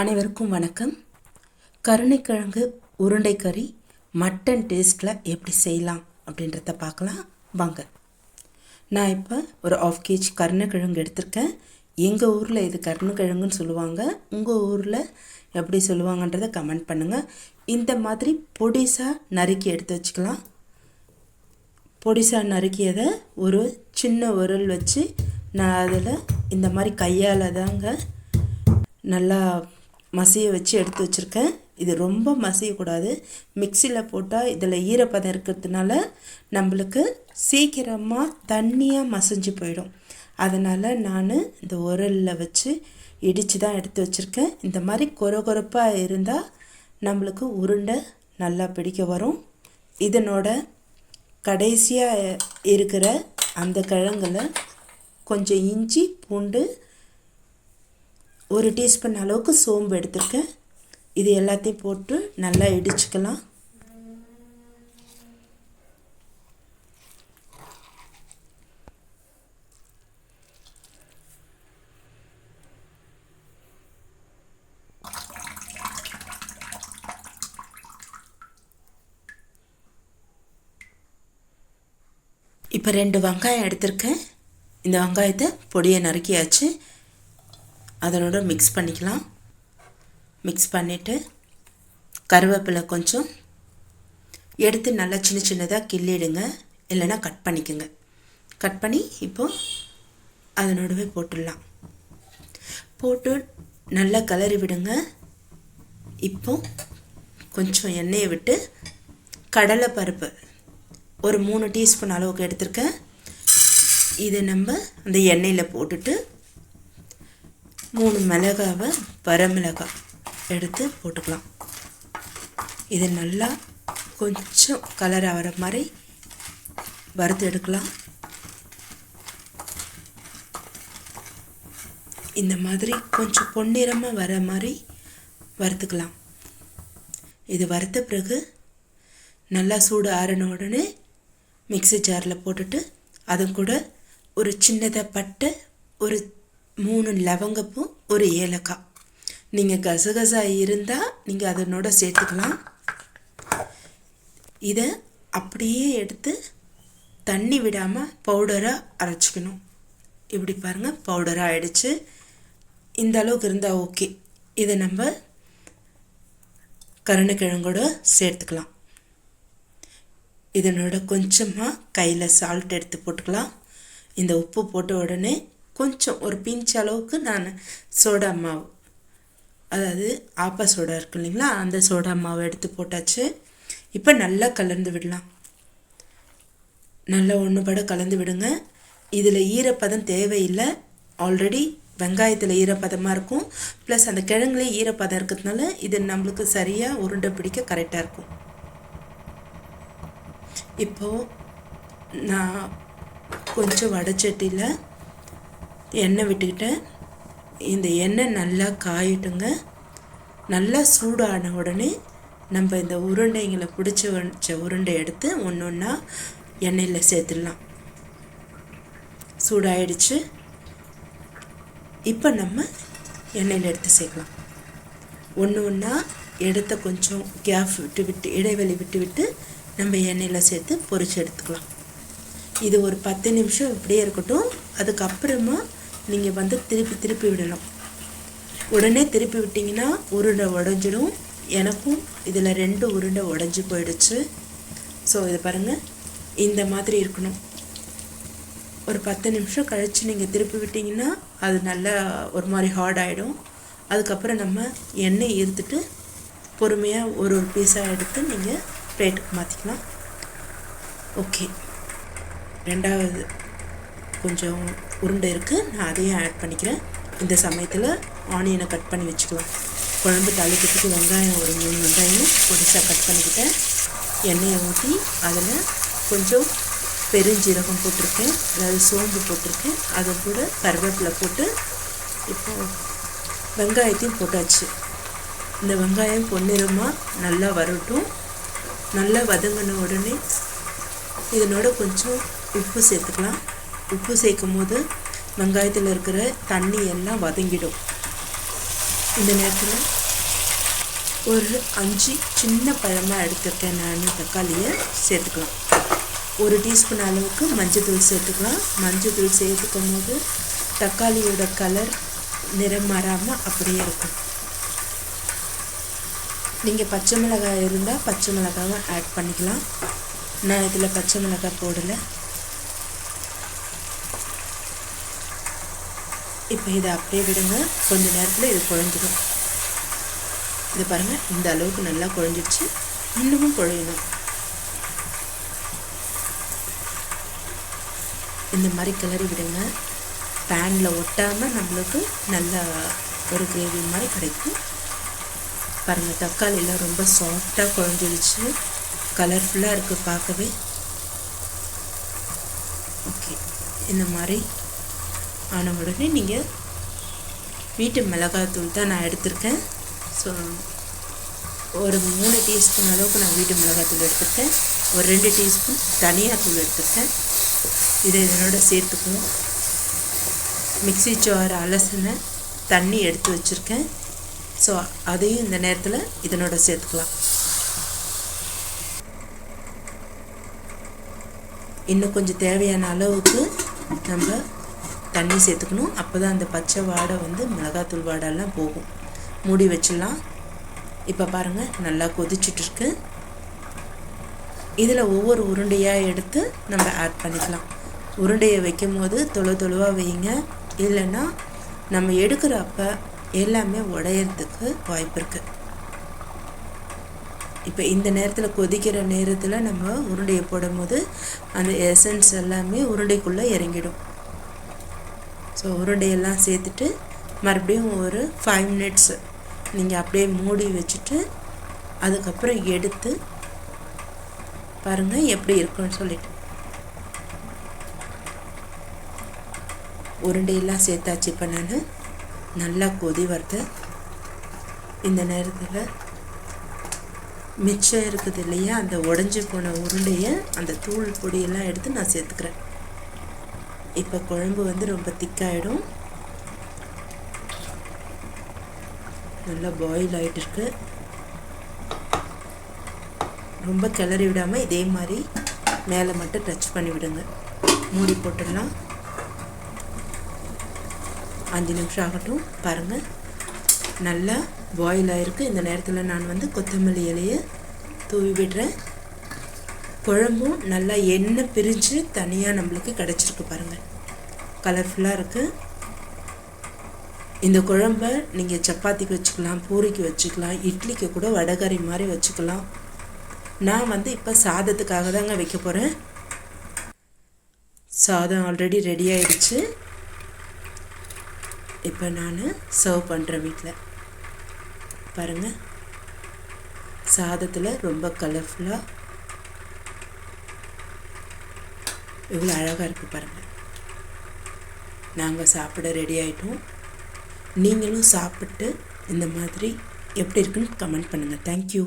அனைவருக்கும் வணக்கம். கருணைக்கிழங்கு உருண்டை கறி மட்டன் டேஸ்ட்டில் எப்படி செய்யலாம் அப்படின்றத பார்க்கலாம். வாங்க. நான் இப்போ ஒரு ஆஃப் கேஜி கருணைக்கிழங்கு எடுத்திருக்கேன். எங்கள் ஊரில் இது கருணைக்கிழங்குன்னு சொல்லுவாங்க. உங்கள் ஊரில் எப்படி சொல்லுவாங்கன்றதை கமெண்ட் பண்ணுங்கள் இந்த மாதிரி பொடிசாக நறுக்கி எடுத்து வச்சுக்கலாம். பொடிசாக நறுக்கியதை ஒரு சின்ன உரல் வச்சு நான் அதில் இந்த மாதிரி கையால் தாங்க நல்லா மசிய வச்சு எடுத்து வச்சுருக்கேன். இது ரொம்ப மசியக்கூடாது. மிக்சியில் போட்டால் இதில் ஈரப்பதம் இருக்கிறதுனால நம்மளுக்கு சீக்கிரமாக தண்ணியாக மசிஞ்சு போயிடும். அதனால் நான் இந்த உரலில் வச்சு இடித்து தான் எடுத்து வச்சுருக்கேன். இந்த மாதிரி கொர கொரப்பாக இருந்தால் நம்மளுக்கு உருண்டை நல்லா பிடிக்க வரும். இதனோட கடைசியாக இருக்கிற அந்த கிழங்குல கொஞ்சம் இஞ்சி பூண்டு ஒரு டீஸ்பூன் அளவுக்கு சோம்பு எடுத்திருக்கேன். இது எல்லாத்தையும் போட்டு நல்லா இடிச்சுக்கலாம். இப்போ ரெண்டு வெங்காயம் எடுத்திருக்கேன். இந்த வெங்காயத்தை பொடியை நறுக்கியாச்சு. அதனோட மிக்ஸ் பண்ணிக்கலாம். மிக்ஸ் பண்ணிவிட்டு கருவேப்பிலை கொஞ்சம் எடுத்து நல்லா சின்ன சின்னதாக கிள்ளிடுங்க. இல்லைன்னா கட் பண்ணிக்கோங்க. கட் பண்ணி இப்போது அதனோடவே போட்டுடலாம். போட்டு நல்லா கலரி விடுங்க. இப்போ கொஞ்சம் எண்ணெயை விட்டு கடலை பருப்பு ஒரு மூணு டீஸ்பூன் அளவுக்கு எடுத்திருக்கேன். இதை நம்ம அந்த எண்ணெயில் போட்டுட்டு மூணு மிளகாவை வரமிளகாய் எடுத்து போட்டுக்கலாம். இது நல்லா கொஞ்சம் கலர் ஆகிற மாதிரி வறுத்து எடுக்கலாம். இந்த மாதிரி கொஞ்சம் பொன்னிறமாக வர மாதிரி வறுத்துக்கலாம். இது வறுத்த பிறகு நல்லா சூடு ஆறின உடனே மிக்ஸி ஜாரில் போட்டுட்டு அது கூட ஒரு சின்னதாக பட்டை ஒரு மூணு லவங்கப்பூ ஒரு ஏலக்காய். நீங்கள் கசகசா இருந்தால் நீங்கள் அதனோட சேர்த்துக்கலாம். இதை அப்படியே எடுத்து தண்ணி விடாமல் பவுடராக அரைச்சிக்கணும். இப்படி பாருங்கள் பவுடராக ஆயிடுச்சு. இந்த அளவுக்கு இருந்தால் ஓகே. இதை நம்ம கருணக்கிழங்கோட சேர்த்துக்கலாம். இதனோட கொஞ்சமாக கையில் சால்ட் எடுத்து போட்டுக்கலாம். இந்த உப்பு போட்ட உடனே கொஞ்சம் ஒரு பிஞ்ச் அளவுக்கு நான் சோடா மாவு. அதாவது ஆப்பா சோடா இருக்கு இல்லைங்களா? அந்த சோடா மாவு எடுத்து போட்டாச்சு. இப்போ நல்லா கலந்து விடலாம். நல்லா ஒன்றுபட கலந்து விடுங்க. இதில் ஈரப்பதம் தேவையில்லை. ஆல்ரெடி வெங்காயத்தில் ஈரப்பதமாக இருக்கும். ப்ளஸ் அந்த கிழங்குலேயே ஈரப்பதம் இருக்கிறதுனால இது நம்மளுக்கு சரியாக உருண்டை பிடிக்க கரெக்டாக இருக்கும். இப்போது நான் கொஞ்சம் வடச்சட்டியில் எண்ணெய் விட்டுக்கிட்டேன் இந்த எண்ணெய் நல்லா காயிட்டுங்க. நல்லா சூடான உடனே நம்ம இந்த உருண்டைங்களை பிடிச்சி வச்ச உருண்டை எடுத்து ஒன்று ஒன்றா எண்ணெயில் சேர்த்துடலாம். சூடாயிடுச்சு. இப்போ நம்ம எண்ணெயில் எடுத்து சேர்க்கலாம். ஒன்று ஒன்றா எடுத்த கொஞ்சம் கேப் விட்டு விட்டு இடைவெளி விட்டு விட்டு நம்ம எண்ணெயில் சேர்த்து பொறிச்சு எடுத்துக்கலாம். இது ஒரு பத்து நிமிஷம் இப்படியே இருக்கட்டும். அதுக்கப்புறமா நீங்கள் வந்து திருப்பி திருப்பி விடணும். உடனே திருப்பி விட்டிங்கன்னா உருண்டை உடஞ்சிடும். எனக்கும் இதில் ரெண்டு உருண்டை உடஞ்சி போயிடுச்சு. ஸோ இது பாருங்கள் இந்த மாதிரி இருக்கணும். ஒரு பத்து நிமிஷம் கழித்து நீங்கள் திருப்பி விட்டிங்கன்னா அது நல்லா ஒரு மாதிரி ஹார்ட் ஆகிடும் அதுக்கப்புறம் நம்ம எண்ணெய் இருத்துட்டு பொறுமையாக ஒரு ஒரு பீஸாக எடுத்து நீங்கள் பிளேட்டுக்கு மாற்றிக்கலாம் ஓகே ரெண்டாவது. கொஞ்சம் உருண்டை இருக்குது நான் அதையும் ஆட் பண்ணிக்கிறேன். இந்த சமயத்தில் ஆனியனை கட் பண்ணி வச்சுக்கலாம். குழம்பு தாளிக்கிறதுக்கு வெங்காயம் ஒரு மூணு வெங்காயம் பொடிசாக கட் பண்ணிக்கிட்டேன். எண்ணெயை ஊற்றி அதில் கொஞ்சம் பெருஞ்சீரகம் போட்டிருக்கேன். அதாவது சோம்பு போட்டிருக்கேன். அதை கூட கருவேப்பிலை போட்டு இப்போ வெங்காயத்தையும் போட்டாச்சு. இந்த வெங்காயம் பொன்னிறமாக நல்லா வரட்டும். நல்லா வதங்கின உடனே இதனோட கொஞ்சம் உப்பு சேர்த்துக்கலாம். உப்பு சேர்க்கும் போது வெங்காயத்தில் இருக்கிற தண்ணி எல்லாம் வதங்கிடும். இந்த நேரத்தில் ஒரு அஞ்சு சின்ன பழமாக எடுத்துருக்கேன் நான் தக்காளியை சேர்த்துக்கலாம். ஒரு டீஸ்பூன் அளவுக்கு மஞ்சள் சேர்த்துக்கலாம். மஞ்சள்தூள் சேர்த்துக்கும் போது தக்காளியோட கலர் நிறம் மாறாமல் அப்படியே இருக்கும். நீங்கள் பச்சை மிளகாய் இருந்தால் பச்சை மிளகாவை ஆட் பண்ணிக்கலாம். நான் இதில் பச்சை மிளகாய் போடலை. இப்போ இதை அப்படியே விடுங்க. கொஞ்ச நேரத்தில் இது குழஞ்சிடும் இது பாருங்கள் இந்த அளவுக்கு நல்லா குழஞ்சிடுச்சு இன்னமும் குழையணும். இந்த மாதிரி கிளறி விடுங்க. பேனில் ஒட்டாமல் நம்மளுக்கு நல்ல ஒரு கிரேவி மாதிரி கிடைக்கும். பாருங்கள் தக்காளியெலாம் ரொம்ப சாஃப்டாக குழஞ்சிடுச்சு கலர்ஃபுல்லாக இருக்குது பார்க்கவே. ஓகே இந்த மாதிரி ஆன உடனே நீங்கள் வீட்டு மிளகாத்தூள் தான் நான் எடுத்திருக்கேன். ஸோ ஒரு மூணு டீஸ்பூன் அளவுக்கு நான் வீட்டு மிளகாத்தூள் எடுத்திருக்கேன். ஒரு ரெண்டு டீஸ்பூன் தனியாத்தூள் எடுத்திருக்கேன். இதை இதனோட சேர்த்துக்குவோம். மிக்சி ஜார் அலசின தண்ணி எடுத்து வச்சுருக்கேன். ஸோ அதையும் இந்த நேரத்தில் இதனோட சேர்த்துக்கலாம். இன்னும் கொஞ்சம் தேவையான அளவுக்கு நம்ம தண்ணி சேர்த்துக்கணும். அப்போ தான் அந்த பச்சை வாடை வந்து மிளகாத்தூள் வாடெல்லாம் போகும். மூடி வச்சிடலாம். இப்போ பாருங்கள் நல்லா கொதிச்சுட்ருக்கு இதில் ஒவ்வொரு உருண்டையாக எடுத்து நம்ம ஆட் பண்ணிக்கலாம். உருண்டையை வைக்கும் போது தொழு தொழுவாக வைங்க இல்லைன்னா நம்ம எடுக்கிறப்ப எல்லாமே உடையறதுக்கு வாய்ப்பு இருக்குது இப்போ இந்த நேரத்தில் கொதிக்கிற நேரத்தில் நம்ம உருண்டையை போடும்போது அந்த எசன்ஸ் எல்லாமே உருண்டைக்குள்ளே இறங்கிடும். ஸோ உருண்டையெல்லாம் சேர்த்துட்டு மறுபடியும் ஒரு ஃபைவ் மினிட்ஸ் நீங்கள் அப்படியே மூடி வச்சுட்டு அதுக்கப்புறம் எடுத்து பாருங்கள் எப்படி இருக்குன்னு சொல்லிட்டு. உருண்டையெல்லாம் சேர்த்தாச்சு இப்போ நான். நல்லா கொதி வருது. இந்த நேரத்தில் மிச்சம் இருக்குது இல்லையா? அந்த உடஞ்சி போன உருண்டையை அந்த தூள் பொடியெல்லாம் எடுத்து நான் சேர்த்துக்கிறேன். இப்போ குழம்பு வந்து ரொம்ப திக்காயிடும். நல்லா பாயில் ஆகிட்டு இருக்கு ரொம்ப கிளறி விடாமல் இதே மாதிரி மேலே மட்டும் டச் பண்ணி விடுங்க. மூடி போட்டுடலாம். அஞ்சு நிமிஷம் ஆகட்டும். பாருங்கள் நல்லா பாயில் ஆகிருக்கு இந்த நேரத்தில் நான் வந்து கொத்தமல்லி இலையை தூவி விடுறேன். குழம்பும் நல்லா எண்ணெய் பிரிஞ்சு தனியாக நம்மளுக்கு கிடச்சிருக்கு பாருங்கள் கலர்ஃபுல்லாக இருக்குது இந்த குழம்ப நீங்கள் சப்பாத்திக்கு வச்சுக்கலாம் பூரிக்கு வச்சுக்கலாம் இட்லிக்கு கூட வடகறி மாதிரி வச்சுக்கலாம். நான் வந்து இப்போ சாதத்துக்காக தாங்க வைக்க போகிறேன் சாதம் ஆல்ரெடி ரெடி ஆயிடுச்சு. இப்போ நான் சர்வ் பண்ணுறேன் வீட்டில் பாருங்கள் சாதத்தில் ரொம்ப கலர்ஃபுல்லாக இவ்வளோ அழகாக இருக்குது பாருங்கள் நாங்கள் சாப்பிட ரெடி ஆகிட்டோம் நீங்களும் சாப்பிட்டு இந்த மாதிரி எப்படி இருக்குன்னு கமெண்ட் பண்ணுங்கள் தேங்க்யூ